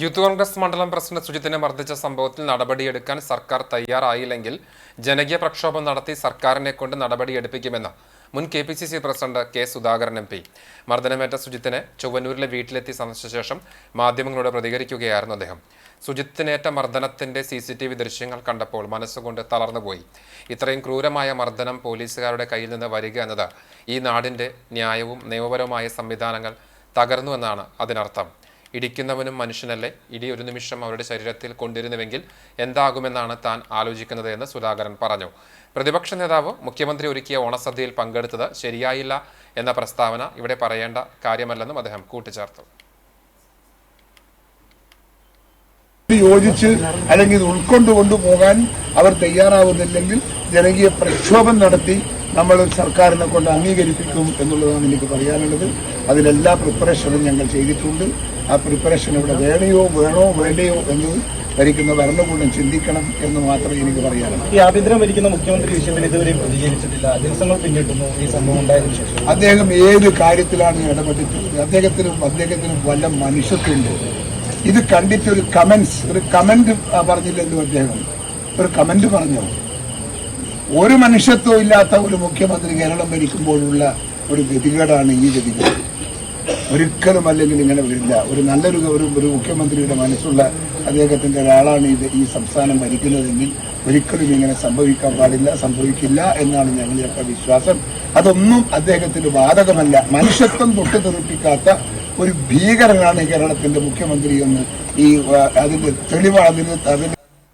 Youth Congress മണ്ഡലം president സുജിത്തിനെ മർദ്ദിച്ച സംഭവത്തിൽ നടപടിയെടുക്കാൻ സർക്കാർ തയ്യാറായില്ലെങ്കിൽ ജനകീയ പ്രക്ഷോഭം നടത്തി സർക്കാരിനെ കൊണ്ട് നടപടിയെടുപ്പിക്കുമെന്ന് മുൻ K P C C president K Sudhakaran M P. മർദ്ദനമേറ്റ സുജിത്തിനെ ചൊവ്വന്നൂരിലെ വീട്ടിലെത്തി സന്ദർശിച്ച ശേഷം മാധ്യമങ്ങളോട് പ്രതികരിക്കുകയായിരുന്നു അദ്ദേഹം. സുജിത്തിനേറ്റ മർദ്ദനത്തിന്റെ സി സി ടി വി ദൃശ്യങ്ങൾ കണ്ടപ്പോൾ മനസ്സുകൊണ്ട് തളർന്നുപോയി. ഇത്രയും ക്രൂരമായ മർദ്ദനം പോലീസുകാരുടെ കയ്യിൽ നിന്ന് വരിക എന്നത് ഈ നാടിന്റെ ന്യായവും നിയമപരവുമായ സംവിധാനങ്ങൾ തകർന്നു എന്നാണ് അതിനർത്ഥം. ഇടിക്കുന്നവനും മനുഷ്യനല്ലേ? ഇടി ഒരു നിമിഷം അവരുടെ ശരീരത്തിൽ കൊണ്ടിരുന്നുവെങ്കിൽ എന്താകുമെന്നാണ് താൻ ആലോചിക്കുന്നത് എന്ന് സുധാകരൻ പറഞ്ഞു. പ്രതിപക്ഷ നേതാവ് മുഖ്യമന്ത്രി ഒരുക്കിയ ഓണസദ്യയിൽ പങ്കെടുത്തത് ശരിയായില്ല എന്ന പ്രസ്താവന ഇവിടെ പറയേണ്ട കാര്യമല്ലെന്നും അദ്ദേഹം കൂട്ടിച്ചേർത്തു. യോജിച്ച് അല്ലെങ്കിൽ ഇത് ഉൾക്കൊണ്ടു കൊണ്ടുപോകാൻ അവർ തയ്യാറാവുന്നില്ലെങ്കിൽ ജനകീയ പ്രക്ഷോഭം നടത്തി നമ്മൾ സർക്കാരിനെ കൊണ്ട് അംഗീകരിപ്പിക്കും എന്നുള്ളതാണ് എനിക്ക് പറയാനുള്ളത്. അതിലെല്ലാ പ്രിപ്പറേഷനും ഞങ്ങൾ ചെയ്തിട്ടുണ്ട്. ആ പ്രിപ്പറേഷൻ ഇവിടെ വേണയോ വേണോ വേണ്ടയോ എന്ന് ഭരിക്കുന്ന ഭരണകൂടം ചിന്തിക്കണം എന്ന് മാത്രമേ എനിക്ക് പറയാനുള്ളൂ. ഈ ആഭ്യന്തരം ഭരിക്കുന്ന മുഖ്യമന്ത്രി വിഷയത്തിൽ ഇതുവരെ പ്രതികരിച്ചിട്ടില്ല. ദിവസങ്ങൾ പിന്നിട്ടുന്നു ഈ സംഭവം ഉണ്ടായതിനു ശേഷം. അദ്ദേഹം ഏത് കാര്യത്തിലാണ് ഇടപെട്ടിട്ടുള്ളത്? അദ്ദേഹത്തിനും അദ്ദേഹത്തിനും വല്ല മനുഷ്യത്വമുണ്ട്. ഇത് കണ്ടിട്ട് ഒരു കമന്റ്സ് ഒരു കമന്റ് പറഞ്ഞില്ലെന്നും അദ്ദേഹം ഒരു കമന്റ് പറഞ്ഞു? ഒരു മനുഷ്യത്വം ഇല്ലാത്ത ഒരു മുഖ്യമന്ത്രി കേരളം ഭരിക്കുമ്പോഴുള്ള ഒരു ഗതികേടാണ് ഈ ഗതികേട്. ഒരിക്കലും അല്ലെങ്കിൽ ഇങ്ങനെ വരില്ല. ഒരു നല്ലൊരു ഒരു ഒരു മുഖ്യമന്ത്രിയുടെ മനസ്സുള്ള അദ്ദേഹത്തിന്റെ ഒരാളാണ് ഇത് ഈ സംസ്ഥാനം ഭരിക്കുന്നതെങ്കിൽ ഒരിക്കലും ഇങ്ങനെ സംഭവിക്കാൻ പാടില്ല സംഭവിക്കില്ല എന്നാണ് ഞങ്ങളുടെയൊക്കെ വിശ്വാസം. അതൊന്നും അദ്ദേഹത്തിന് ബാധകമല്ല. മനുഷ്യത്വം തൊട്ട് തെറിപ്പിക്കാത്ത ഒരു ഭീകരനാണ് കേരളത്തിന്റെ മുഖ്യമന്ത്രി എന്ന് ഈ അതിന്റെ തെളിവാണ് അതിന് അതിന്